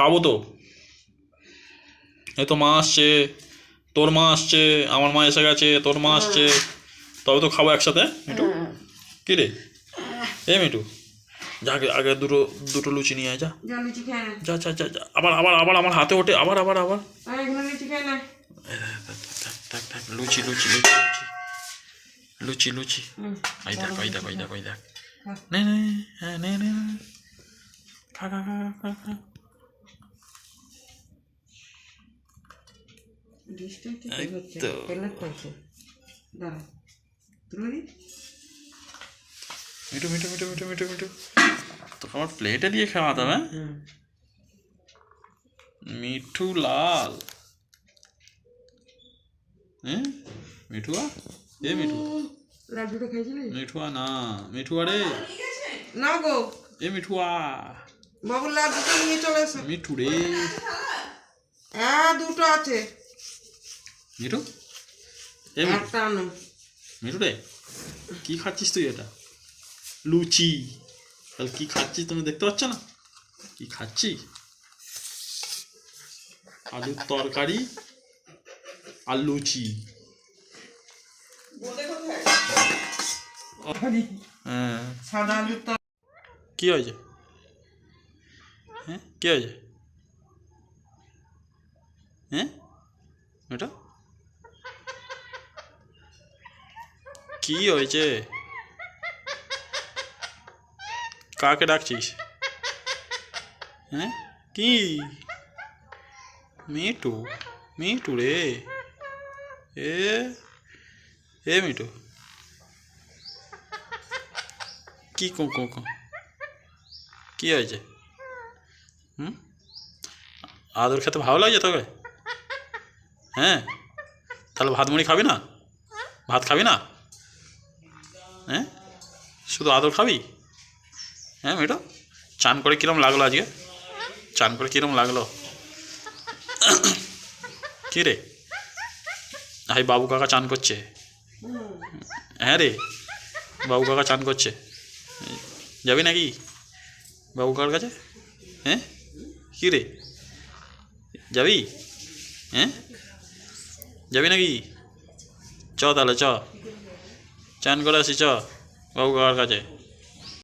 খাব তো। এই তো মা আসছে তোর মা আসছে আমার মা এসে গেছে তোর মা আসছে তবে তো খাব একসাথে মিঠু? কি রে? এ মিঠু যা আগে দুটো দুটো লুচি নিয়ে আয় যা। যা যা যা যা আবার আবার আবার আমার হাতে ওঠে আবার আবার আবার। লুচি লুচি লুচি লুচি লুচি। ওই দেখ ওই দেখ ওই দেখ ওই দেখ। নে নে হ্যাঁ নে নে নে। খা খা খা খা খা মিঠু মিঠু মিঠু মিঠু মিঠু মিঠু। তোকে আমার প্লেটে দিয়ে হুম। মিঠু লাল। হ্যাঁ মিঠুয়া? এ মিঠু। লাড্ডুটা খাইছিলি? মিঠুয়া না মিঠুয়া রে। না গো। এ মিঠুয়া। লাড্ডুটা নিয়ে চলে এসো। মিঠু রে। হ্যাঁ দুটো আছে। মিঠু? মিঠু। রে কি খাচ্ছিস তুই এটা? লুচি। তাহলে কি খাচ্ছিস তুমি দেখতে পাচ্ছ না? কি খাচ্ছি আলুর তরকারি আর লুচি। হ্যাঁ। কি হয়েছে? হ্যাঁ কি হয়েছে? হ্যাঁ? এটা? কি হয়েছে কাকে ডাকছিস? হ্যাঁ? কি? মিটু মিটু রে। এ এ মিটু কি কো কো কো? কি হয়েছে? হুম? আদর খেতে ভালো লাগছে তোকে? হ্যাঁ? তাহলে ভাত মুড়ি খাবি না? ভাত খাবি না? হ্যাঁ? শুধু আদর খাবি? হ্যাঁ মেয়েটা? চান করে কিরম লাগল আজকে? চান করে কিরম লাগল? কি রে? ভাই বাবু কাকা চান করছে। হ্যাঁ রে? বাবু কাকা চান করছে। যাবি নাকি? বাবু কাকার কাছে? হ্যাঁ? কী রে? যাবি? হ্যাঁ? যাবি নাকি? চ তাহলে, চ। চান করে আসি চ বাবু কাকার কাছে?